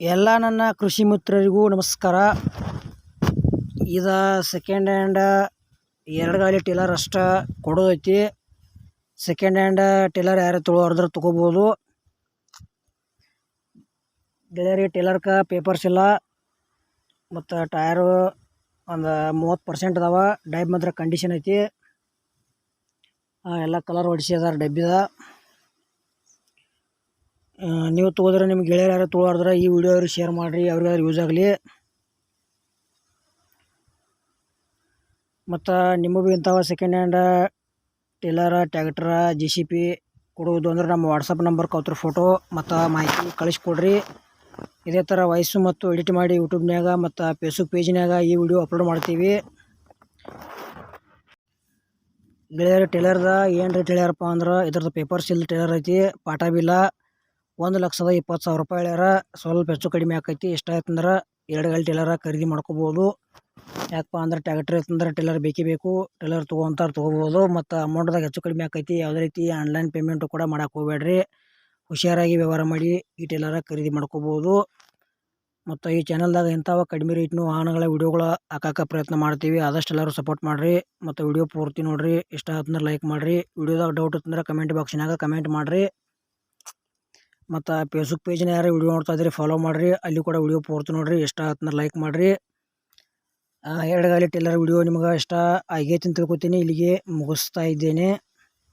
ಎಲ್ಲ ನನ್ನ ಕೃಷಿ ಮಿತ್ರರಿಗೂ ನಮಸ್ಕಾರ. ಇದು ಸೆಕೆಂಡ್ ಹ್ಯಾಂಡ ಎರಡು ಗಾಲಿ ಟೇಲರ್ ಅಷ್ಟ ಕೊಡೋದೈತಿ ಸೆಕೆಂಡ್ ಹ್ಯಾಂಡ್ ಟೇಲರ್ ಯಾರು ತೊಗೊಳೋದ್ರ ತೊಗೋಬೋದು. ಡೆಲಿವರಿ ಟೇಲರ್ಕ ಪೇಪರ್ಸ್ ಇಲ್ಲ. ಮತ್ತು ಟಯರು ಒಂದು ಮೂವತ್ತು ಪರ್ಸೆಂಟ್ ಅದಾವ. ಡೈಬ್ ಮಾತ್ರ ಕಂಡೀಷನ್ ಐತಿ. ಎಲ್ಲ ಕಲರ್ ಹೊಡಿಸಿದಾರೆ, ಡಬ್ಬಿದ. ನೀವು ತೊಗೋದ್ರೆ ನಿಮ್ಗೆ ಗೆಳೆಯರು ಯಾರು ತೊಗೊಳಾರ್ದ್ರೆ ಈ ವಿಡಿಯೋ ಅವ್ರಿಗೆ ಶೇರ್ ಮಾಡಿರಿ ಅವ್ರಿಗಾದ್ರು ಯೂಸ್ ಆಗಲಿ. ಮತ್ತು ನಿಮಗೂ ಇಂಥವ second hand trailer tractor J C B ಕೊಡುವುದು ಅಂದ್ರೆ ನಮ್ಮ ವಾಟ್ಸಪ್ ನಂಬರ್ ಕೌತ್ರ ಫೋಟೋ ಮತ್ತು ಮಾಹಿತಿ ಕಳಿಸ್ಕೊಡ್ರಿ. ಇದೇ ಥರ ವಾಯ್ಸು ಮತ್ತು ಎಡಿಟ್ ಮಾಡಿ ಯೂಟ್ಯೂಬ್ನಾಗ ಮತ್ತು ಫೇಸ್ಬುಕ್ ಪೇಜ್ನಾಗ ಈ ವಿಡಿಯೋ ಅಪ್ಲೋಡ್ ಮಾಡ್ತೀವಿ. ಗೆಳೆಯರ ಟೇಲರ್ದ ಏನು ರೇಟ್ ಹೇಳ್ಯಾರಪ್ಪ ಅಂದ್ರೆ ಇದ್ರದ್ದು ಪೇಪರ್ಸ್ ಸಿಲ್ ಟೇಲರ್ ಐತಿ, ಪಾಠ ಬಿಲ್ಲ ಒಂದು ಲಕ್ಷದ ಇಪ್ಪತ್ತು ಸಾವಿರ ರೂಪಾಯಿ ಹೇಳ್ಯಾರ. ಸ್ವಲ್ಪ ಹೆಚ್ಚು ಕಡಿಮೆ ಆಕೈತಿ. ಇಷ್ಟ ಆಯ್ತಂದ್ರೆ ಎರಡು ಗಾಲಿ ಟೇಲರ ಖರೀದಿ ಮಾಡ್ಕೋಬೋದು. ಯಾಕಪ್ಪ ಅಂದ್ರೆ ಟ್ಯಾಕ್ಟ್ರ್ ಇತ್ತಂದ್ರೆ ಟೇಲರ್ ಬೇಕೇ ಬೇಕು. ಟೇಲರ್ ತೊಗೊಂತಾರೆ ತೊಗೋಬೋದು. ಮತ್ತು ಅಮೌಂಟ್ದಾಗ ಹೆಚ್ಚು ಕಡಿಮೆ ಆಕೈತಿ. ಯಾವುದೇ ರೀತಿ ಆನ್ಲೈನ್ ಪೇಮೆಂಟು ಕೂಡ ಮಾಡಕ್ಕೆ ಹೋಗ್ಬೇಡ್ರಿ ಹುಷಾರಾಗಿ ವ್ಯವಹಾರ ಮಾಡಿ ಈ ಟೇಲರ ಖರೀದಿ ಮಾಡ್ಕೋಬೋದು. ಮತ್ತು ಈ ಚಾನಲ್ದಾಗ ಇಂಥವ ಕಡಿಮೆ ರೇಟ್ನು ವಾಹನಗಳ ವೀಡಿಯೋಗಳು ಹಾಕಕ್ಕೆ ಪ್ರಯತ್ನ ಮಾಡ್ತೀವಿ. ಆದಷ್ಟು ಎಲ್ಲರೂ ಸಪೋರ್ಟ್ ಮಾಡಿರಿ ಮತ್ತು ವಿಡಿಯೋ ಪೂರ್ತಿ ನೋಡಿರಿ. ಇಷ್ಟ ಆತಂದ್ರೆ ಲೈಕ್ ಮಾಡಿರಿ. ವೀಡಿಯೋದಾಗ ಡೌಟ್ ಇತ್ತಂದ್ರೆ ಕಮೆಂಟ್ ಬಾಕ್ಸ್ನಾಗ ಕಮೆಂಟ್ ಮಾಡಿರಿ. ಮತ್ತು ಫೇಸ್ಬುಕ್ ಪೇಜ್ನ ಯಾರು ವಿಡಿಯೋ ನೋಡ್ತಾ ಇದ್ರಿ ಫಾಲೋ ಮಾಡಿರಿ. ಅಲ್ಲಿ ಕೂಡ ವಿಡಿಯೋ ಪೂರ್ತಿ ನೋಡಿರಿ. ಇಷ್ಟ ಆತಂದ್ರೆ ಲೈಕ್ ಮಾಡಿರಿ. ಎರಡು ಗಾಲಿ ಟೆಲ್ಲರ್ ವಿಡಿಯೋ ನಿಮ್ಗೆ ಇಷ್ಟ ಆಗೈತೆ ಅಂತ ತಿಳ್ಕೊತೀನಿ. ಇಲ್ಲಿಗೆ ಮುಗಿಸ್ತಾ ಇದ್ದೇನೆ.